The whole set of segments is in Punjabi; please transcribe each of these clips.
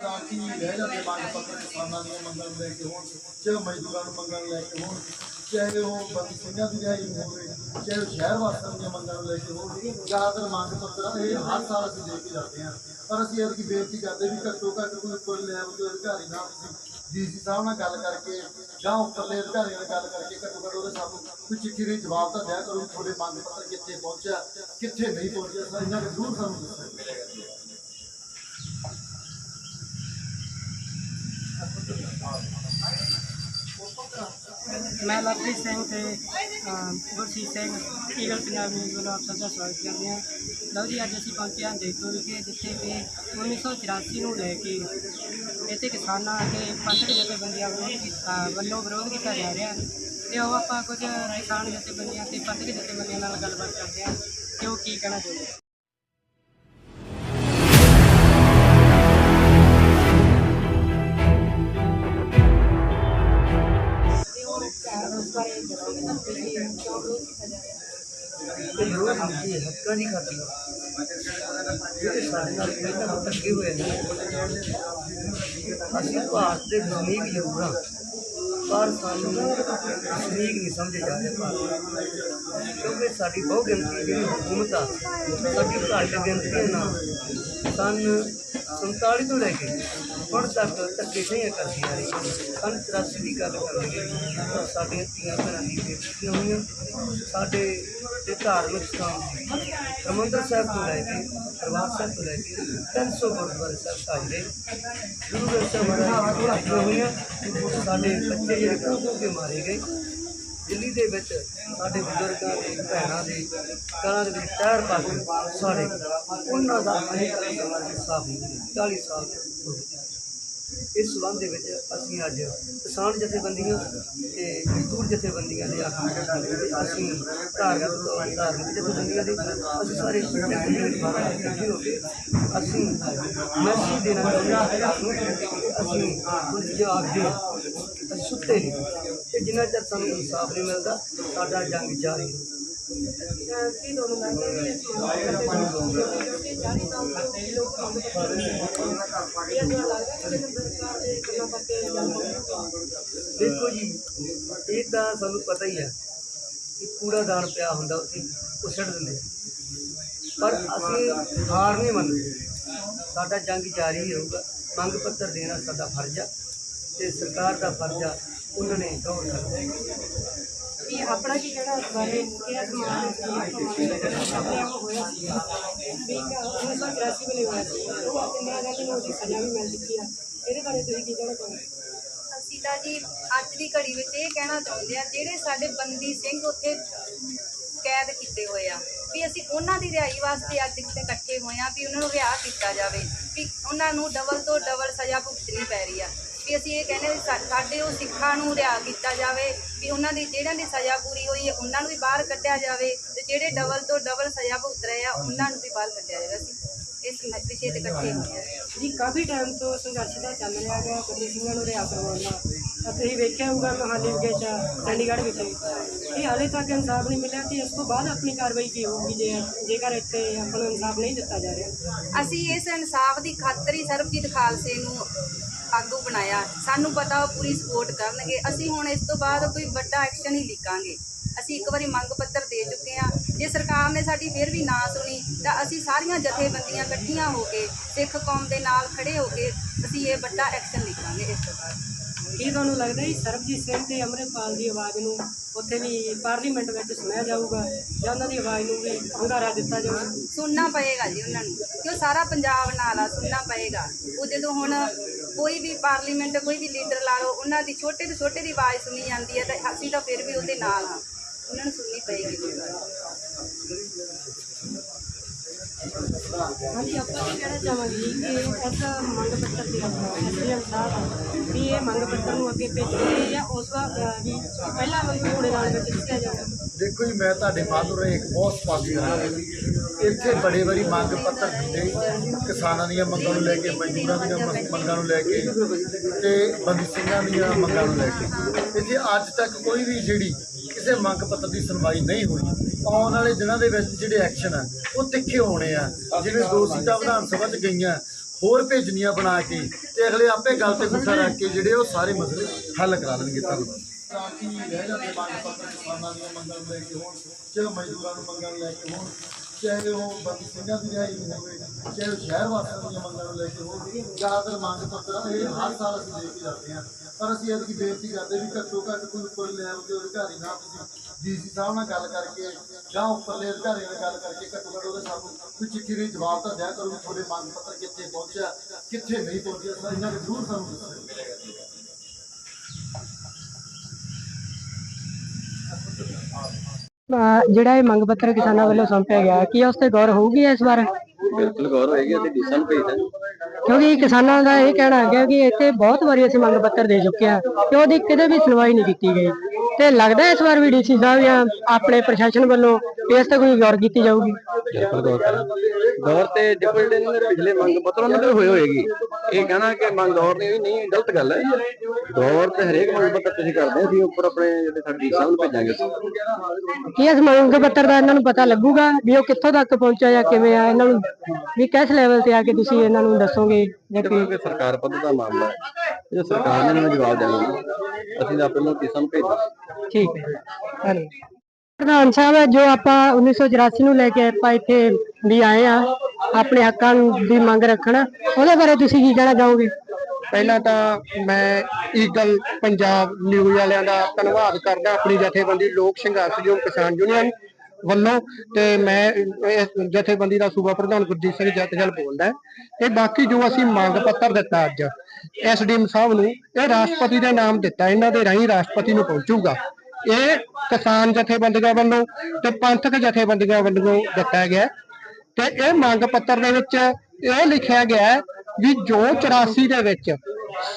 ਤਾਂ ਕਿ ਰਹਿ ਜਾਂਦੇ ਮੰਗ ਪੱਤਰ ਕਿਸਾਨਾਂ ਦੀਆਂ ਮੰਗਾਂ ਨੂੰ ਲੈ ਕੇ ਹੋਣ, ਚਾਹੇ ਮਜ਼ਦੂਰਾਂ ਨੂੰ ਮੰਗਾਂ ਨੂੰ ਲੈ ਕੇ ਹੋਣ, ਚਾਹੇ ਉਹ ਬੰਦੀ ਸਿੰਘਾਂ ਦੀ ਰਿਹਾਈ ਹੋਵੇ, ਚਾਹੇ ਉਹ ਸ਼ਹਿਰ ਵਾਸੀਆਂ ਦੀਆਂ ਮੰਗਾਂ ਨੂੰ ਲੈ ਕੇ ਹੋਣ, ਜ਼ਿਆਦਾਤਰ ਮੰਗ ਪੱਤਰ ਇਹ ਹਰ ਸਾਲ ਅਸੀਂ ਦੇ ਕੇ ਜਾਂਦੇ ਹਾਂ। ਪਰ ਅਸੀਂ ਇਹ ਬੇਨਤੀ ਕਰਦੇ ਵੀ ਘੱਟੋ ਘੱਟ ਕੋਈ ਉੱਪਰ ਲੈਵਲ ਦੇ ਅਧਿਕਾਰੀ ਨਾਲ ਡੀਸੀ ਸਾਹਿਬ ਨਾਲ ਗੱਲ ਕਰਕੇ ਜਾਂ ਉੱਪਰਲੇ ਅਧਿਕਾਰੀਆਂ ਨਾਲ ਗੱਲ ਕਰਕੇ ਘੱਟੋ ਘੱਟ ਉਹਦੇ ਸਾਨੂੰ ਕੋਈ ਚਿੱਠੀ ਦੇ ਜਵਾਬ ਤਾਂ ਦਿਆ ਕਰੋ ਤੁਹਾਡੇ ਮੰਗ ਪੱਤਰ ਕਿੱਥੇ ਪਹੁੰਚਿਆ, ਕਿੱਥੇ ਨਹੀਂ ਪਹੁੰਚਿਆ, ਸਰ ਇਹਨਾਂ ਜ਼ਰੂਰ ਸਾਨੂੰ ਦੱਸੋ ਮੈਂ ਲਵਪ੍ਰੀਤ ਸਿੰਘ ਤੇ um, Gurseet Singh eagle Punjab news ਵੱਲੋਂ ਆਪ ਸਭ ਦਾ ਸਵਾਗਤ ਕਰਦੇ ਹਾਂ। ਲਓ ਜੀ ਅੱਜ ਅਸੀਂ ਪਹੁੰਚੇ ਹਾਂ ਦੇਖੋ ਕਿ ਜਿੱਥੇ ਕਿ 1984 ਨੂੰ ਲੈ ਕੇ ਇੱਥੇ ਕਿਸਾਨਾਂ ਅਤੇ ਪੰਥਕ ਜਥੇਬੰਦੀਆਂ ਵੱਲੋਂ ਵਿਰੋਧ ਕੀਤਾ ਜਾ ਰਿਹਾ ਹੈ। ਤੇ ਉਹ ਆਪਾਂ ਕੁਝ ਕਿਸਾਨ ਜਥੇਬੰਦੀਆਂ ਤੇ ਪੰਥਕ ਜਥੇਬੰਦੀਆਂ ਨਾਲ ਗੱਲਬਾਤ ਕਰਦੇ ਹਾਂ ਕਿ ਉਹ ਕੀ ਕਹਿਣਾ ਚਾਹੁੰਦੇ ਆ। ਇਹ ਵਿਰੋਧ ਨਹੀਂ ਕਰਦੀ ਜਿਹੜੇ ਸਾਡੇ ਨਾਲ ਪਹਿਲਾਂ ਧੱਕੇ ਹੋਏ ਨੇ ਅਸੀਂ ਭਾਰਤ ਦੇ ਵਸਨੀਕ ਜ਼ਰੂਰ ਹਾਂ ਪਰ ਸਾਨੂੰ ਵਸਨੀਕ ਨਹੀਂ ਸਮਝੇ ਜਾਂਦੇ ਭਾਰਤ ਕਿਉਂਕਿ ਸਾਡੀ ਬਹੁ ਗਿਣਤੀ ਜਿਹੜੀ ਹਕੂਮਤ ਆ ਸਾਡੀ ਘੱਟ ਗਿਣਤੀ ਦੇ ਨਾਲ ਸਨ 47 ਤੋਂ ਲੈ ਕੇ ਹੁਣ ਤੱਕ ਧੱਕੇ ਨਹੀਂ ਕਰਦੀ ਆ ਰਹੀ। ਸਨ 83 ਦੀ ਗੱਲ ਕਰ ਲਈਏ ਸਾਡੀਆਂ ਧੀਆਂ ਭੈਣਾਂ ਦੀ ਬੇਇੱਜ਼ਤੀਆਂ ਹੋਈਆਂ ਸਾਡੇ ਤੇ ਧਾਰਮਿਕ ਸਥਾਨ ਹਰਿਮੰਦਰ ਸਾਹਿਬ ਤੋਂ ਲੈ ਕੇ ਦਰਬਾਰ ਸਾਹਿਬ ਤੋਂ ਲੈ ਕੇ 300 ਗੁਰਦੁਆਰੇ ਸਾਹਿਬ ਸਾਜਰੇ ਗੁਰੂ ਗ੍ਰੰਥ ਸਾਹਿਬ ਹੋਈਆਂ ਸਾਡੇ ਬੱਚੇ ਜਿਹੜੇ ਖੂਹ ਕੇ ਮਾਰੇ ਗਏ। ਦਿੱਲੀ ਦੇ ਵਿੱਚ ਸਾਡੇ ਬਜ਼ੁਰਗਾਂ ਦੇ, ਭੈਣਾਂ ਦੇ, ਘਰਾਂ ਦੇ ਵਿੱਚ ਟਾਇਰ ਪਾ ਕੇ ਸਾੜੇ ਉਹਨਾਂ ਦਾ ਅਜੇ ਤੱਕ ਇਨਸਾਫ ਨਹੀਂ 40 ਸਾਲ ਇਸ ਸੰਬੰਧ ਦੇ ਵਿੱਚ ਅਸੀਂ ਅੱਜ ਕਿਸਾਨ ਜਥੇਬੰਦੀਆਂ ਤੇ ਮਜ਼ਦੂਰ ਜਥੇਬੰਦੀਆਂ ਦੇ ਆਗੂ ਅਸੀਂ ਧਾਰਮਿਕ ਧਾਰਮਿਕ ਜਥੇਬੰਦੀਆਂ ਦੇ, ਅਸੀਂ ਸਾਰੇ ਇਕੱਠੇ ਹੋ ਕੇ ਅਸੀਂ ਮੈਸੇਜ ਦੇਣਾ ਚਾਹੁੰਦੇ ਹਾਂ ਅਸੀਂ ਕੁਝ ਜਵਾਬ ਦੇ ਅਸੀਂ ਸੁੱਤੇ ਨਹੀਂ ਤੇ ਜਿੰਨਾ ਚਿਰ ਸਾਨੂੰ ਇਨਸਾਫ ਨਹੀਂ ਮਿਲਦਾ, ਸਾਡਾ ਜੰਗ ਜਾਰੀ ਹੈ। ਦੇਖੋ ਜੀ ਇਹ ਤਾਂ ਸਾਨੂੰ ਪਤਾ ਹੀ ਹੈ ਕਿ ਕੂੜਾਦਾਨ ਪਿਆ ਹੁੰਦਾ ਉੱਥੇ ਉਹ ਛੱਡ ਦਿੰਦੇ ਪਰ ਅਸੀਂ ਹਾਰ ਨਹੀਂ ਮੰਨਦੇ। ਸਾਡਾ ਜੰਗ ਜਾਰੀ ਹੀ ਰਹੂਗਾ। ਮੰਗ ਪੱਤਰ ਦੇਣਾ ਸਾਡਾ ਫਰਜ਼ ਆ ਤੇ ਸਰਕਾਰ ਦਾ ਫਰਜ਼ ਆ ਉਹਨਾਂ ਨੇ ਗੌਰ ਕਰਨਾ ਇਹ ਆਪਣਾ ਕੀ ਕਹਿਣਾ ਇਸ ਬਾਰੇ ਕਿ ਇਹ ਸਮਾਜ ਆਪਣੇ ਆਪ ਹੋਇਆ ਸੀ? ਵੀ 1984 ਵੇਲੇ ਹੋਇਆ ਸੀ। ਉਹ ਇੰਦਰਾ ਗਾਂਧੀ ਨੂੰ ਉਹਦੀ ਸਜ਼ਾ ਵੀ ਮਿਲ ਚੁੱਕੀ ਆ। ਇਹਦੇ ਬਾਰੇ ਤੁਸੀਂ ਕੀ ਕਹਿਣਾ ਚਾਹੁੰਦੇ ਅਸੀਂ ਤਾਂ ਜੀ ਅੱਜ ਦੀ ਘੜੀ ਵਿੱਚ ਇਹ ਕਹਿਣਾ ਚਾਹੁੰਦੇ ਆ ਜਿਹੜੇ ਸਾਡੇ ਬੰਦੀ ਸਿੰਘ ਉੱਥੇ ਕੈਦ ਕੀਤੇ ਹੋਏ ਆ ਵੀ ਅਸੀਂ ਉਹਨਾਂ ਦੀ ਰਿਹਾਈ ਵਾਸਤੇ ਅੱਜ ਇੱਥੇ ਇਕੱਠੇ ਹੋਏ ਆ ਵੀ ਉਹਨਾਂ ਨੂੰ ਰਿਹਾ ਕੀਤਾ ਜਾਵੇ ਵੀ ਉਹਨਾਂ ਨੂੰ ਡਬਲ ਤੋਂ ਡਬਲ ਸਜ਼ਾ ਭੁਗਤਣੀ ਪੈ ਰਹੀ ਆ। ਵੀ ਅਸੀਂ ਇਹ ਕਹਿੰਦੇ ਵੀ ਸਾ- ਸਾਡੇ ਉਹ ਸਿੱਖਾਂ ਨੂੰ ਰਿਹਾ ਕੀਤਾ ਜਾਵੇ ਵੀ ਉਹਨਾਂ ਦੀ ਜਿਹੜਿਆਂ ਦੀ ਸਜ਼ਾ ਪੂਰੀ ਹੋਈ ਹੈ, ਉਹਨਾਂ ਨੂੰ ਵੀ ਬਾਹਰ ਕੱਢਿਆ ਜਾਵੇ ਤੇ ਜਿਹੜੇ ਡਬਲ ਤੋਂ ਡਬਲ ਸਜ਼ਾ ਭੁਗਤ ਰਹੇ ਆ, ਉਹਨਾਂ ਨੂੰ ਵੀ ਬਾਹਰ ਕੱਢਿਆ ਜਾਵੇ। ਅਸੀਂ ਇਸ ਮ- ਵਿਸ਼ੇ ਤੇ ਇਕੱਠੇ ਹੋਏ ਆ ਜੀ ਕਾਫੀ ਟਾਈਮ ਤੋਂ ਸੰਘਰਸ਼ ਦਾ ਚੱਲ ਰਿਹਾ ਹੈਗਾ ਬੰਦੀ ਸਿੰਘਾਂ ਨੂੰ ਰਿਹਾ ਕਰਵਾਉਣ ਦਾ। ਤਾਂ ਤੁਸੀਂ ਵੇਖਿਆ ਹੋਊਗਾ ਮਹਾਲੀ ਵਿਖੇ ਜਾਂ ਚੰਡੀਗੜ੍ਹ ਵਿਖੇ। ਇਹ ਹਾਲੇ ਤੱਕ ਇਨਸਾਫ ਨਹੀਂ ਮਿਲਿਆ ਤੇ ਇਸ ਤੋਂ ਬਾਅਦ ਆਪਣੀ ਕਾਰਵਾਈ ਕੀ ਹੋਊਗੀ ਜੇ ਜੇਕਰ ਇੱਥੇ ਆਪਾਂ ਨੂੰ ਇਨਸਾਫ ਨਹੀਂ ਦਿੱਤਾ ਜਾ ਰਿਹਾ। ਅਸੀਂ ਇਸ ਇਨਸਾਫ ਦੀ ਖਾਤਰ ਹੀ ਸਰਬਜੀਤ ਖਾਲਸੇ ਨੂੰ ਆਗੂ ਬਣਾਇਆ। ਸਾਨੂੰ ਪਤਾ ਉਹ ਪੂਰੀ ਸਪੋਰਟ ਕਰਨਗੇ। ਅਸੀਂ ਹੁਣ ਇਸ ਤੋਂ ਬਾਅਦ ਕੋਈ ਵੱਡਾ ਐਕਸ਼ਨ ਹੀ ਲਿਖਾਂਗੇ ਅਸੀਂ ਇੱਕ ਵਾਰੀ ਮੰਗ ਪੱਤਰ ਦੇ ਚੁੱਕੇ ਹਾਂ। ਜੇ ਸਰਕਾਰ ਨੇ ਸਾਡੀ ਫਿਰ ਵੀ ਨਾ ਸੁਣੀ ਤਾਂ ਅਸੀਂ ਸਾਰੀਆਂ ਜਥੇਬੰਦੀਆਂ ਇਕੱਠੀਆਂ ਹੋ ਕੇ ਸਿੱਖ ਕੌਮ ਦੇ ਨਾਲ ਖੜੇ ਹੋ ਕੇ ਅਸੀਂ ਇਹ ਵੱਡਾ ਐਕਸ਼ਨ ਲਿਖਾਂਗੇ ਇਸ ਤੋਂ ਬਾਅਦ। ਕੀ ਤੁਹਾਨੂੰ ਲੱਗਦਾ ਹੈ ਸਰਬਜੀਤ ਸਿੰਘ ਤੇ ਅੰਮ੍ਰਿਤਪਾਲ ਦੀ ਆਵਾਜ਼ ਨੂੰ ਉੱਥੇ ਵੀ ਪਾਰਲੀਮੈਂਟ ਵਿੱਚ ਸੁਣਿਆ ਜਾਊਗਾ ਜਾਂ ਉਹਨਾਂ ਦੀ ਆਵਾਜ਼ ਨੂੰ ਵੀ ਹੰਗਾਰਾ ਦਿੱਤਾ ਜਾਊਗਾ? ਸੁਣਨਾ ਪਏਗਾ ਜੀ ਉਹਨਾਂ ਨੂੰ ਕਿਉਂ ਸਾਰਾ ਪੰਜਾਬ ਨਾਲ ਆ ਸੁਣਨਾ ਪਏਗਾ। ਉਹ ਜਦੋਂ ਹੁਣ ਕੋਈ ਵੀ ਪਾਰਲੀਮੈਂਟ ਕੋਈ ਵੀ ਲੀਡਰ ਲਾ ਲਓ ਉਹਨਾਂ ਦੀ ਛੋਟੇ ਤੋਂ ਛੋਟੇ ਦੀ ਆਵਾਜ਼ ਸੁਣੀ ਜਾਂਦੀ ਹੈ ਤਾਂ ਅਸੀਂ ਤਾਂ ਫਿਰ ਵੀ ਉਹਦੇ ਨਾਲ ਆ ਉਹਨਾਂ ਨੂੰ ਸੁਣਨੀ ਪਏਗੀ ਕੋਈ ਗੱਲ ਹਾਂਜੀ ਆਪਾਂ ਇਹ ਕਹਿਣਾ ਚਾਹਾਂਗੇ ਜੀ ਕਿ ਇਸ ਮੰਗ ਪੱਤਰ ਦੀ ਐਸਡੀਐਮ ਸਾਹਿਬ ਵੀ ਇਹ ਮੰਗ ਦੇਖੋ ਜੀ, ਮੈਂ ਤੁਹਾਡੇ ਮਾਧੁਰ ਇੱਕ ਬਹੁਤ ਸਪਾਸੀ ਕਰਾਂ ਇੱਥੇ ਬੜੇ ਵਾਰੀ ਮੰਗ ਪੱਤਰ ਦਿੱਤੇ ਕਿਸਾਨਾਂ ਦੀਆਂ ਮੰਗਾਂ ਨੂੰ ਲੈ ਕੇ, ਮਜ਼ਦੂਰਾਂ ਦੀਆਂ ਮੰਗਾਂ ਨੂੰ ਲੈ ਕੇ ਤੇ ਬੰਦੀ ਸਿੰਘਾਂ ਦੀਆਂ ਮੰਗਾਂ ਨੂੰ ਲੈ ਕੇ। ਇੱਥੇ ਅੱਜ ਤੱਕ ਕੋਈ ਵੀ ਜਿਹੜੀ ਕਿਸੇ ਮੰਗ ਪੱਤਰ ਦੀ ਸੁਣਵਾਈ ਨਹੀਂ ਹੋਈ। ਆਉਣ ਵਾਲੇ ਦਿਨਾਂ ਦੇ ਵਿੱਚ ਜਿਹੜੇ ਐਕਸ਼ਨ ਆ, ਉਹ ਤਿੱਖੇ ਹੋਣੇ ਆ। ਜਿਵੇਂ ਦੋ ਸੀਟਾਂ ਵਿਧਾਨ ਸਭਾ 'ਚ ਗਈਆਂ, ਹੋਰ ਭੇਜਣੀਆਂ ਬਣਾ ਕੇ ਤੇ ਅਗਲੇ ਆਪੇ ਗੱਲ ਤੇ ਗੁੱਸਾ ਰੱਖ ਕੇ ਜਿਹੜੇ ਉਹ ਸਾਰੇ ਮਸਲੇ ਹੱਲ ਕਰਾ ਲੈਣਗੇ ਧੰਨਵਾਦ ਤਾਂ ਕਿ ਰਹਿ ਜਾਂਦੇ ਮੰਗ ਪੱਤਰ ਕਿਸਾਨਾਂ ਦੀਆਂ ਮੰਗਾਂ ਨੂੰ ਲੈ ਕੇ ਹੋਣ, ਚਾਹੇ ਮਜ਼ਦੂਰਾਂ ਨੂੰ ਮੰਗਾਂ ਨੂੰ ਲੈ ਕੇ ਹੋਣ, ਚਾਹੇ ਉਹ ਬੰਦੀ ਸਿੰਘਾਂ ਦੀ ਰਿਹਾਈ ਨੂੰ ਹੋਵੇ, ਚਾਹੇ ਉਹ ਸ਼ਹਿਰ ਵਾਸੀਆਂ ਦੀਆਂ ਮੰਗਾਂ ਨੂੰ ਲੈ ਕੇ ਹੋਣ, ਜ਼ਿਆਦਾਤਰ ਮੰਗ ਪੱਤਰ ਇਹ ਹਰ ਸਾਲ ਅਸੀਂ ਦੇ ਕੇ ਜਾਂਦੇ ਹਾਂ। ਪਰ ਅਸੀਂ ਇਹ ਬੇਨਤੀ ਕਰਦੇ ਵੀ ਘੱਟੋ ਘੱਟ ਕੋਈ ਉੱਪਰ ਲੈਵਲ ਦੇ ਅਧਿਕਾਰੀ ਨਾਲ ਤੁਸੀਂ ਡੀਸੀ ਸਾਹਿਬ ਨਾਲ ਗੱਲ ਕਰਕੇ ਜਾਂ ਉੱਪਰਲੇ ਅਧਿਕਾਰੀਆਂ ਨਾਲ ਗੱਲ ਕਰਕੇ ਘੱਟੋ ਘੱਟ ਉਹਦੇ ਸਾਨੂੰ ਕੋਈ ਚਿੱਠੀ ਦੇ ਜਵਾਬ ਤਾਂ ਦਿਆ ਕਰੋ ਤੁਹਾਡੇ ਮੰਗ ਪੱਤਰ ਕਿੱਥੇ ਪਹੁੰਚਿਆ, ਕਿੱਥੇ ਨਹੀਂ ਪਹੁੰਚਿਆ, ਸਰ ਇਹਨਾਂ ਦੇ ਜ਼ਰੂਰ ਸਾਨੂੰ ਦੱਸੋ। ਜਿਹੜਾ ਇਹ ਮੰਗ ਪੱਤਰ ਕਿਸਾਨਾਂ ਵੱਲੋਂ ਸੌਂਪਿਆ ਗਿਆ, ਕੀ ਉਸ ਤੇ ਗੌਰ ਹੋਊਗੀ ਇਸ ਵਾਰ? ਬਿਲਕੁਲ ਗੌਰ ਹੋਏਗੀ ਅਸੀਂ ਡੀਸਨ ਭੇਜਦੇ ਕਿਉਂਕਿ ਕਿਸਾਨਾਂ ਦਾ ਇਹ ਕਹਿਣਾ ਹੈ ਕਿ ਇੱਥੇ ਬਹੁਤ ਵਾਰੀ ਅਸੀਂ ਮੰਗ ਪੱਤਰ ਦੇ ਚੁੱਕੇ ਹਾਂ ਤੇ ਉਹਦੀ ਕਿਤੇ ਵੀ ਸੁਣਵਾਈ ਨਹੀਂ ਕੀਤੀ ਗਈ। ਤੇ ਲੱਗਦਾ ਹੈ ਇਸ ਵਾਰ ਵੀ ਡੀਸੀ ਸਾਹਿਬ ਜਾਂ ਆਪਣੇ ਪ੍ਰਸ਼ਾਸਨ ਵੱਲੋਂ ਇਸ ਤੇ ਕੋਈ ਗੌਰ ਕੀਤੀ ਜਾਊਗੀ? ਬਿਲਕੁਲ ਗੌਰ ਕਰਾਂਗੇ। ਗੌਰ ਤੇ ਦੇਖੋ ਜਿਹੜੇ ਇਹਨਾਂ ਦੇ ਪਿਛਲੇ ਮੰਗ ਪੱਤਰ ਉਹਨਾਂ ਦੇ ਹੋਏ ਹੋਏਗੀ। ਇਹ ਕਹਿਣਾ ਕਿ ਮੰਗ ਗੌਰ ਨਹੀਂ ਹੋਈ ਨਹੀਂ ਗਲਤ ਗੱਲ ਹੈ। ਗੌਰ ਤੇ ਹਰੇਕ ਮੰਗ ਪੱਤਰ ਤੁਸੀਂ ਕਰਦੇ ਅਸੀਂ ਉੱਪਰ ਆਪਣੇ ਜਿਹੜੇ ਸਾਡੇ ਡੀ ਸਾਹਿਬ ਨੂੰ ਭੇਜਾਂਗੇ। ਕੀ ਇਸ ਮੰਗ ਪੱਤਰ ਦਾ ਇਹਨਾਂ ਨੂੰ ਪਤਾ ਲੱਗੂਗਾ ਵੀ ਉਹ ਕਿੱਥੋਂ ਤੱਕ ਪਹੁੰਚਿਆ ਜਾਂ ਕਿਵੇਂ ਆ ਇਹਨਾਂ ਨੂੰ ਵੀ ਕਿਸ ਲੈਵਲ ਤੇ ਆ ਕੇ ਤੁਸੀਂ ਇਹਨਾਂ ਨੂੰ ਦੱਸੋਗੇ ਜਾਂ ਕੀ? ਕਿਉਂਕਿ ਸਰਕਾਰ ਪੱਧਰ ਦਾ ਮਾਮਲਾ ਹੈ। ਇਹ ਸਰਕਾਰ ਨੇ ਇਹਨਾਂ ਨੂੰ ਜਵਾਬ ਦੇਣਾ ਹੈ। ਅਸੀਂ ਤਾਂ ਪਹਿਲਾਂ ਡੀ ਸਾਹਿਬ ਭੇਜਾਂਗੇ ਠੀਕ ਹੈ। ਧੰਨਵਾਦ। ਪ੍ਰਧਾਨ ਸਾਹਿਬ ਜੋ ਆਪਾਂ 1984 ਨੂੰ ਲੈ ਕੇ ਆਪਾਂ ਇੱਥੇ ਵੀ ਆਏ ਆ ਆਪਣੇ ਹੱਕਾਂ ਦੀ ਮੰਗ ਰੱਖਣ ਉਹਦੇ ਬਾਰੇ ਤੁਸੀਂ ਕੀ ਕਹਿਣਾ ਚਾਹੋਗੇ? ਪਹਿਲਾਂ ਤਾਂ ਮੈਂ ਈਗਲ ਪੰਜਾਬ ਨਿਊਜ਼ ਵਾਲਿਆਂ ਦਾ ਧੰਨਵਾਦ ਕਰਦਾ ਆਪਣੀ ਜਥੇਬੰਦੀ ਲੋਕ ਸੰਘਰਸ਼ ਜੋ ਕਿਸਾਨ ਯੂਨੀਅਨ ਵੱਲੋਂ ਤੇ ਮੈਂ ਇਸ ਜਥੇਬੰਦੀ ਦਾ ਸੂਬਾ ਪ੍ਰਧਾਨ ਗੁਰਜੀਤ ਸਿੰਘ ਜੱਤਜਲ ਬੋਲਦਾ ਤੇ ਬਾਕੀ ਜੋ ਅਸੀਂ ਮੰਗ ਪੱਤਰ ਦਿੱਤਾ ਅੱਜ ਐਸਡੀਐਮ ਸਾਹਿਬ ਨੂੰ, ਇਹ ਰਾਸ਼ਟਰਪਤੀ ਦੇ ਨਾਮ ਦਿੱਤਾ, ਇਹਨਾਂ ਦੇ ਰਾਹੀਂ ਰਾਸ਼ਟਰਪਤੀ ਨੂੰ ਪਹੁੰਚੂਗਾ। ਇਹ ਕਿਸਾਨ ਜਥੇਬੰਦੀਆਂ ਵੱਲੋਂ ਤੇ ਪੰਥਕ ਜਥੇਬੰਦੀਆਂ ਵੱਲੋਂ ਦਿੱਤਾ ਗਿਆ ਤੇ ਇਹ ਮੰਗ ਪੱਤਰ ਦੇ ਵਿੱਚ ਇਹ ਲਿਖਿਆ ਗਿਆ ਵੀ ਜੋ 84 ਦੇ ਵਿੱਚ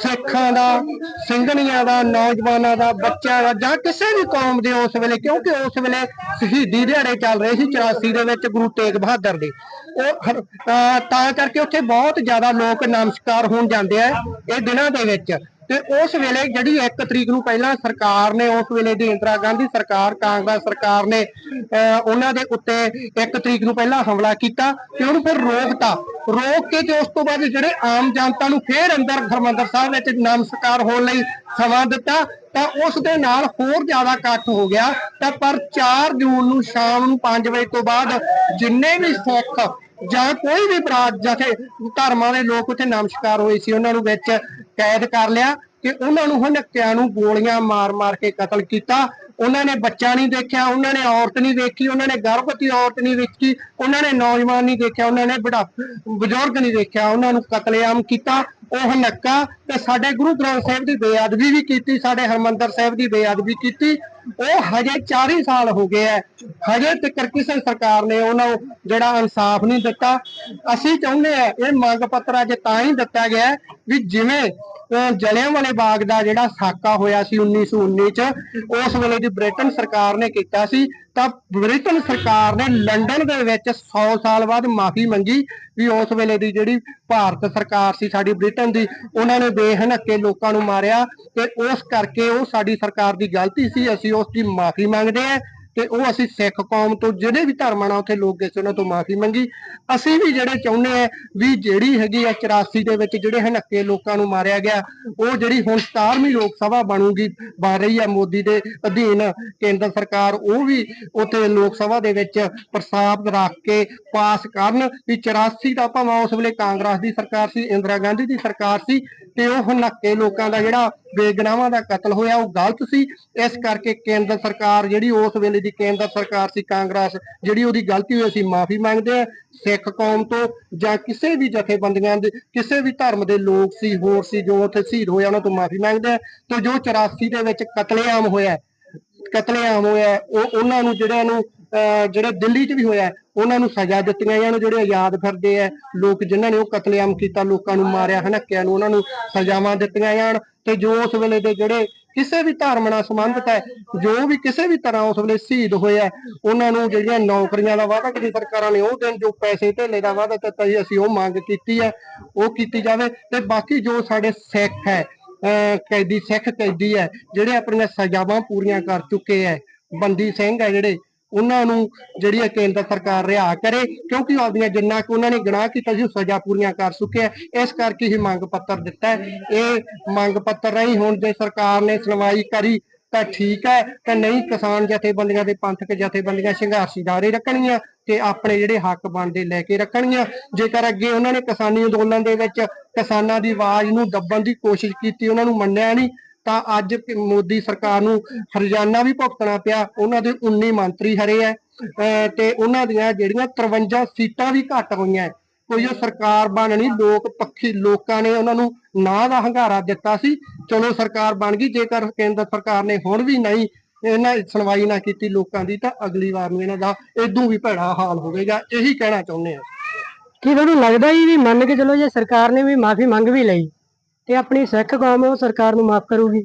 ਸਿੱਖਾਂ ਦਾ, ਸਿੰਘਣੀਆਂ ਦਾ, ਨੌਜਵਾਨਾਂ ਦਾ, ਬੱਚਿਆਂ ਦਾ ਜਾਂ ਕਿਸੇ ਵੀ ਕੌਮ ਦੇ ਉਸ ਵੇਲੇ, ਕਿਉਂਕਿ ਉਸ ਵੇਲੇ ਸ਼ਹੀਦੀ ਦਿਹਾੜੇ ਚੱਲ ਰਹੇ ਸੀ 84 ਦੇ ਵਿੱਚ ਗੁਰੂ ਤੇਗ ਬਹਾਦਰ ਦੇ। ਉਹ ਅਹ ਤਾਂ ਕਰਕੇ ਉੱਥੇ ਬਹੁਤ ਜ਼ਿਆਦਾ ਲੋਕ ਨਮਸਕਾਰ ਹੋਣ ਜਾਂਦੇ ਆ ਇਹ ਦਿਨਾਂ ਦੇ ਵਿੱਚ। ਤੇ ਉਸ ਵੇਲੇ ਜਿਹੜੀ 1 ਤਰੀਕ ਨੂੰ ਪਹਿਲਾਂ ਸਰਕਾਰ ਨੇ, ਉਸ ਵੇਲੇ ਦੀ ਇੰਦਰਾ ਗਾਂਧੀ ਸਰਕਾਰ, ਕਾਂਗਰਸ ਸਰਕਾਰ ਨੇ ਉਹਨਾਂ ਦੇ ਉੱਤੇ 1 ਤਰੀਕ ਨੂੰ ਪਹਿਲਾਂ ਹਮਲਾ ਕੀਤਾ ਤੇ ਉਹਨੂੰ ਫਿਰ ਰੋਕਤਾ। ਰੋਕ ਕੇ ਤੇ ਉਸ ਤੋਂ ਬਾਅਦ ਜਿਹੜੇ ਆਮ ਜਨਤਾ ਨੂੰ ਫੇਰ ਅੰਦਰ ਹਰਮੰਦਰ ਸਾਹਿਬ ਵਿੱਚ ਨਮਸਕਾਰ ਹੋਣ ਲਈ ਸਮਾਂ ਦਿੱਤਾ, ਤਾਂ ਉਸ ਦੇ ਨਾਲ ਹੋਰ ਜ਼ਿਆਦਾ ਇਕੱਠ ਹੋ ਗਿਆ। ਤਾਂ ਪਰ 4 ਜੂਨ ਨੂੰ ਸ਼ਾਮ ਨੂੰ 5 ਵਜੇ ਤੋਂ ਬਾਅਦ ਜਿੰਨੇ ਵੀ ਸਿੱਖ ਜਾਂ ਕੋਈ ਵੀ ਬਰਾਤ ਜਥੇ ਧਰਮਾਂ ਦੇ ਲੋਕ ਉੱਥੇ ਨਮਸਕਾਰ ਹੋਏ ਸੀ, ਉਹਨਾਂ ਨੂੰ ਵਿੱਚ ਕੈਦ ਕਰ ਲਿਆ ਕਿ ਉਹਨਾਂ ਨੂੰ ਹਨਕਿਆਂ ਨੂੰ ਗੋਲੀਆਂ ਮਾਰ-ਮਾਰ ਕੇ ਕਤਲ ਕੀਤਾ। ਉਹਨਾਂ ਨੇ ਬੱਚਾ ਨਹੀਂ ਦੇਖਿਆ, ਉਹਨਾਂ ਨੇ ਔਰਤ ਨਹੀਂ ਦੇਖੀ ਉਹਨਾਂ ਨੇ ਗਰਭਵਤੀ ਔਰਤ ਨਹੀਂ ਦੇਖੀ ਉਹਨਾਂ ਨੇ ਨੌਜਵਾਨ ਨਹੀਂ ਦੇਖਿਆ, ਉਹਨਾਂ ਨੇ ਬੁਢਾ ਬਜ਼ੁਰਗ ਨਹੀਂ ਦੇਖਿਆ, ਉਹਨਾਂ ਨੂੰ ਕਤਲੇਆਮ ਕੀਤਾ। ਉਹ ਨੱਕਾ ਤੇ ਸਾਡੇ ਗੁਰੂ ਗ੍ਰੰਥ ਸਾਹਿਬ ਦੀ ਬੇਅਦਬੀ ਵੀ ਕੀਤੀ, ਸਾਡੇ ਹਰਮੰਦਰ ਸਾਹਿਬ ਦੀ ਬੇਅਦਬੀ ਕੀਤੀ। ਉਹ ਹਜੇ 40 ਸਾਲ ਹੋ ਗਏ ਐ। ਹਜੇ ਤੱਕ ਕਿਸੇ ਸਰਕਾਰ ਨੇ ਉਹਨਾਂ ਨੂੰ ਜਿਹੜਾ ਇਨਸਾਫ ਨਹੀਂ ਦਿੱਤਾ। ਅਸੀਂ ਚਾਹੁੰਦੇ ਆ ਇਹ ਮੰਗ ਪੱਤਰ ਅੱਜ ਤਾਂ ਹੀ ਦਿੱਤਾ ਗਿਆ ਵੀ ਜਿਵੇਂ, ਅਹ ਜਲਿਆਂਵਾਲੇ ਬਾਗ ਦਾ ਜਿਹੜਾ ਸਾਕਾ ਹੋਇਆ ਸੀ 1919 ਚ, ਉਸ ਵੇਲੇ ਦੀ ਬ੍ਰਿਟਨ ਸਰਕਾਰ ਨੇ ਕੀਤਾ ਸੀ। ਤਾਂ ਬ੍ਰਿਟਨ ਸਰਕਾਰ ਨੇ ਲੰਡਨ ਦੇ ਵਿੱਚ 100 ਸਾਲ ਬਾਅਦ ਮਾਫੀ ਮੰਗੀ ਵੀ ਉਸ ਵੇਲੇ ਦੀ ਜਿਹੜੀ ਭਾਰਤ ਸਰਕਾਰ ਸੀ ਸਾਡੀ ਬ੍ਰਿਟਨ ਦੀ, ਉਹਨਾਂ ਨੇ ਬੇਹਨੱਕੇ ਲੋਕਾਂ ਨੂੰ ਮਾਰਿਆ ਤੇ ਉਸ ਕਰਕੇ ਉਹ ਸਾਡੀ ਸਰਕਾਰ ਦੀ ਗਲਤੀ ਸੀ, ਅਸੀਂ ਉਸ ਦੀ ਮਾਫੀ ਮੰਗਦੇ ਹਾਂ। ਤੇ ਉਹ ਅਸੀਂ ਸਿੱਖ ਕੌਮ ਤੋਂ ਜਿਹੜੇ ਵੀ ਧਰਮਾਂ ਨਾਲ ਉੱਥੇ ਲੋਕ ਗਏ ਸੀ, ਉਹਨਾਂ ਤੋਂ ਮਾਫੀ ਮੰਗੀ। ਅਸੀਂ ਵੀ ਜਿਹੜੇ ਚਾਹੁੰਦੇ ਆ ਵੀ ਜਿਹੜੀ ਹੈਗੀ ਆ 84 ਦੇ ਵਿੱਚ ਜਿਹੜੇ ਹਨੱਕੇ ਲੋਕਾਂ ਨੂੰ ਮਾਰਿਆ ਗਿਆ, ਉਹ ਜਿਹੜੀ ਹੁਣ 17ਵੀਂ ਲੋਕ ਸਭਾ ਬਣੂਗੀ, ਬਣ ਰਹੀ ਆ ਮੋਦੀ ਦੇ ਅਧੀਨ ਕੇਂਦਰ ਸਰਕਾਰ, ਉਹ ਵੀ ਉੱਥੇ ਲੋਕ ਸਭਾ ਦੇ ਵਿੱਚ ਪ੍ਰਸਤਾਵ ਰੱਖ ਕੇ ਪਾਸ ਕਰਨ ਵੀ 84 ਦਾ ਭਾਵੇਂ ਉਸ ਵੇਲੇ ਕਾਂਗਰਸ ਦੀ ਸਰਕਾਰ ਸੀ, ਇੰਦਰਾ ਗਾਂਧੀ ਦੀ ਸਰਕਾਰ ਸੀ ਤੇ ਉਹ ਹਨੱਕੇ ਲੋਕਾਂ ਦਾ ਜਿਹੜਾ ਬੇਗਨਾਹਾਂ ਦਾ ਕਤਲ ਹੋਇਆ, ਉਹ ਗਲਤ ਸੀ। ਇਸ ਕਰਕੇ ਕੇਂਦਰ ਸਰਕਾਰ ਜਿਹੜੀ ਉਸ ਵੇਲੇ ਦੀ ਕੇਂਦਰ ਸਰਕਾਰ ਸੀ, ਕਾਂਗਰਸ, ਜਿਹੜੀ ਉਹਦੀ ਗਲਤੀ ਹੋਈ ਸੀ ਮਾਫੀ ਮੰਗਦੇ ਆ ਸਿੱਖ ਕੌਮ ਤੋਂ ਜਾਂ ਕਿਸੇ ਵੀ ਜਥੇਬੰਦੀਆਂ ਦੇ, ਕਿਸੇ ਵੀ ਧਰਮ ਦੇ ਲੋਕ ਸੀ, ਹੋਰ ਸੀ, ਜੋ ਉੱਥੇ ਸ਼ਹੀਦ ਹੋਇਆ ਉਹਨਾਂ ਤੋਂ ਮਾਫੀ ਮੰਗਦੇ ਆ ਤੇ ਜੋ 84 ਦੇ ਵਿੱਚ ਕਤਲੇਆਮ ਹੋਇਆ ਕਤਲੇਆਮ ਹੋਇਆ, ਉਹ ਉਹਨਾਂ ਨੂੰ ਜਿਹੜਿਆਂ ਨੂੰ ਜਿਹੜੇ ਦਿੱਲੀ 'ਚ ਵੀ ਹੋਇਆ ਉਹਨਾਂ ਨੂੰ ਸਜ਼ਾ ਦਿੱਤੀਆਂ ਜਾਣ, ਜਿਹੜੇ ਆਜ਼ਾਦ ਫਿਰਦੇ ਆ ਲੋਕ ਜਿਨ੍ਹਾਂ ਨੇ ਉਹ ਕਤਲੇਆਮ ਕੀਤਾ, ਲੋਕਾਂ ਨੂੰ ਮਾਰਿਆ, ਹਨੱਕਿਆਂ ਨੂੰ, ਉਹਨਾਂ ਨੂੰ ਸਜ਼ਾਵਾਂ ਦਿੱਤੀਆਂ ਜਾਣ ਤੇ ਜੋ ਉਸ ਵੇਲੇ ਦੇ ਜਿਹੜੇ ਕਿਸੇ ਵੀ ਧਰਮ ਨਾਲ ਸੰਬੰਧਿਤ ਹੈ, ਜੋ ਵੀ ਕਿਸੇ ਵੀ ਤਰ੍ਹਾਂ ਉਸ ਵੇਲੇ ਸ਼ਹੀਦ ਹੋਏ ਉਹਨਾਂ ਨੂੰ ਜਿਹੜੀਆਂ ਨੌਕਰੀਆਂ ਦਾ ਵਾਅਦਾ ਕੀਤੀ, ਸਰਕਾਰਾਂ ਨੇ ਉਹ ਦਿਨ ਜੋ ਪੈਸੇ ਧੇਲੇ ਦਾ ਵਾਅਦਾ ਦਿੱਤਾ ਸੀ, ਅਸੀਂ ਉਹ ਮੰਗ ਕੀਤੀ ਹੈ, ਉਹ ਕੀਤੀ ਜਾਵੇ ਤੇ ਬਾਕੀ ਜੋ ਸਾਡੇ ਸਿੱਖ ਹੈ, ਅਹ ਕੈਦੀ ਸਿੱਖ ਕੈਦੀ ਹੈ, ਜਿਹੜੇ ਆਪਣੀਆਂ ਸਜ਼ਾਵਾਂ ਪੂਰੀਆਂ ਕਰ ਚੁੱਕੇ ਹੈ, ਬੰਦੀ ਸਿੰਘ ਹੈ ਜਿਹੜੇ ਉਹਨਾਂ ਨੂੰ ਜਿਹੜੀ ਹੈ ਕੇਂਦਰ ਸਰਕਾਰ ਰਿਹਾ ਕਰੇ, ਕਿਉਂਕਿ ਆਪਦੀਆਂ ਜਿੰਨਾ ਕਿ ਉਹਨਾਂ ਨੇ ਗੁਨਾਹ ਕੀਤਾ ਸੀ ਸਜ਼ਾ ਪੂਰੀਆਂ ਕਰ ਚੁੱਕੇ ਇਸ ਕਰਕੇ ਹੀ ਮੰਗ ਪੱਤਰ ਦਿੱਤਾ ਇਹ ਮੰਗ ਪੱਤਰ ਰਹੀ ਹੁਣ ਜੇ ਸਰਕਾਰ ਨੇ ਸੁਣਵਾਈ ਕਰੀ, ਤਾਂ ਠੀਕ ਹੈ। ਤੇ ਨਹੀਂ, ਕਿਸਾਨ ਜਥੇਬੰਦੀਆਂ ਦੇ ਪੰਥਕ ਜਥੇਬੰਦੀਆਂ ਸੰਘਰਸ਼ ਜਾਰੀ ਰੱਖਣਗੀਆਂ ਤੇ ਆਪਣੇ ਜਿਹੜੇ ਹੱਕ ਬਣਦੇ ਲੈ ਕੇ ਰੱਖਣਗੀਆਂ। ਜੇਕਰ ਅੱਗੇ ਉਹਨਾਂ ਨੇ ਕਿਸਾਨੀ ਅੰਦੋਲਨ ਦੇ ਵਿੱਚ ਕਿਸਾਨਾਂ ਦੀ ਆਵਾਜ਼ ਨੂੰ ਦੱਬਣ ਦੀ ਕੋਸ਼ਿਸ਼ ਕੀਤੀ, ਉਹਨਾਂ ਨੂੰ ਮੰਨਿਆ ਨਹੀਂ ਤਾਂ ਅੱਜ ਮੋਦੀ ਸਰਕਾਰ ਨੂੰ ਹਰਜਾਨਾ ਵੀ ਭੁਗਤਣਾ ਪਿਆ। ਉਹਨਾਂ ਦੇ 19 ਮੰਤਰੀ ਹਰੇ ਹੈ ਤੇ ਉਹਨਾਂ ਦੀਆਂ ਜਿਹੜੀਆਂ 53 ਸੀਟਾਂ ਵੀ ਘੱਟ ਹੋਈਆਂ ਕੋਈ ਉਹ ਸਰਕਾਰ ਬਣਨੀ ਲੋਕ ਪੱਖੀ, ਲੋਕਾਂ ਨੇ ਉਹਨਾਂ ਨੂੰ ਨਾ ਦਾ ਹੰਗਾਰਾ ਦਿੱਤਾ ਸੀ। ਚਲੋ ਸਰਕਾਰ ਬਣ ਗਈ, ਜੇਕਰ ਕੇਂਦਰ ਸਰਕਾਰ ਨੇ ਹੁਣ ਵੀ ਨਹੀਂ ਇਹਨਾਂ ਸੁਣਵਾਈ ਨਾ ਕੀਤੀ ਲੋਕਾਂ ਦੀ, ਤਾਂ ਅਗਲੀ ਵਾਰ ਨੂੰ ਇਹਨਾਂ ਦਾ ਇਦੋਂ ਵੀ ਭੈੜਾ ਹਾਲ ਹੋਵੇਗਾ, ਇਹੀ ਕਹਿਣਾ ਚਾਹੁੰਦੇ ਆ। ਕੀ ਤੁਹਾਨੂੰ ਲੱਗਦਾ ਹੀ ਵੀ ਮੰਨ ਕੇ ਚਲੋ ਜੇ ਸਰਕਾਰ ਨੇ ਵੀ ਮਾਫੀ ਮੰਗ ਵੀ ਲਈ ਤੇ ਆਪਣੀ ਸਿੱਖ ਕੌਮ ਉਹ ਸਰਕਾਰ ਨੂੰ ਮਾਫ ਕਰੂਗੀ।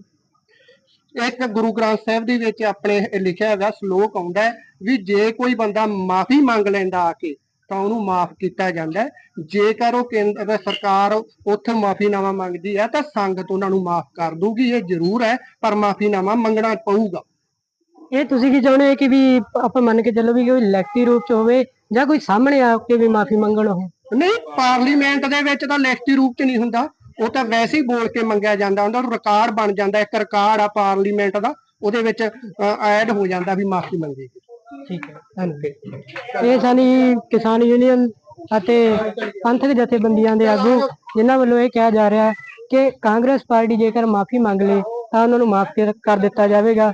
ਇੱਕ ਗੁਰੂ ਗ੍ਰੰਥ ਸਾਹਿਬ ਦੇ ਵਿੱਚ ਆਪਣੇ ਲਿਖਿਆ ਹੈਗਾ ਸ਼ਲੋਕ ਆਉਂਦਾ ਹੈ ਵੀ ਜੇ ਕੋਈ ਬੰਦਾ ਮਾਫੀ ਮੰਗ ਲੈਂਦਾ ਆ ਕੇ ਤਾਂ ਉਹਨੂੰ ਮਾਫ ਕੀਤਾ ਜਾਂਦਾ ਹੈ। ਜੇਕਰ ਉਹ ਕੇਂਦਰ ਸਰਕਾਰ ਉੱਥੇ ਮਾਫੀਨਾਮਾ ਮੰਗਦੀ ਹੈ ਤਾਂ ਸੰਗਤ ਉਹਨਾਂ ਨੂੰ ਮਾਫ ਕਰ ਦੂਗੀ। ਇਹ ਜ਼ਰੂਰ ਹੈ ਪਰ ਮਾਫੀਨਾਮਾ ਮੰਗਣਾ ਪਊਗਾ। ਇਹ ਤੁਸੀਂ ਕੀ ਚਾਹੁੰਦੇ ਹੋ ਕਿ ਵੀ ਆਪਾਂ ਮੰਨ ਕੇ ਚੱਲੋ ਵੀ ਕੋਈ ਲਿਖਤੀ ਰੂਪ ਚ ਹੋਵੇ ਜਾਂ ਕੋਈ ਸਾਹਮਣੇ ਆ ਕੇ ਵੀ ਮਾਫੀ ਮੰਗਣ ਉਹ ਨਹੀਂ ਪਾਰਲੀਮੈਂਟ ਦੇ ਵਿੱਚ ਤਾਂ ਲਿਖਤੀ ਰੂਪ 'ਚ ਨਹੀਂ ਹੁੰਦਾ। ਉਹ ਤਾਂ ਵੈਸੇ ਹੀ ਬੋਲ ਕੇ ਮੰਗਿਆ ਜਾਂਦਾ ਹੁੰਦਾ ਰਿਕਾਰਡ ਬਣ ਜਾਂਦਾ ਇੱਕ ਰਿਕਾਰਡ ਆ ਪਾਰਲੀਮੈਂਟ ਦਾ ਉਹਦੇ ਵਿੱਚ ਐਡ ਹੋ ਜਾਂਦਾ ਵੀ ਮਾਫੀ ਮੰਗੀ। ਠੀਕ ਹੈ। ਧੰਨਵਾਦ ਇਹ ਸਾਡੀ ਕਿਸਾਨ ਯੂਨੀਅਨ ਅਤੇ ਪੰਥਕ ਜਥੇਬੰਦੀਆਂ ਦੇ ਆਗੂ ਜਿਨ੍ਹਾਂ ਵੱਲੋਂ ਇਹ ਕਿਹਾ ਜਾ ਰਿਹਾ ਹੈ ਕਿ ਕਾਂਗਰਸ ਪਾਰਟੀ ਜੇਕਰ ਮਾਫੀ ਮੰਗ ਲੇ ਤਾਂ ਉਹਨਾਂ ਨੂੰ ਮਾਫ ਕਰ ਦਿੱਤਾ ਜਾਵੇਗਾ।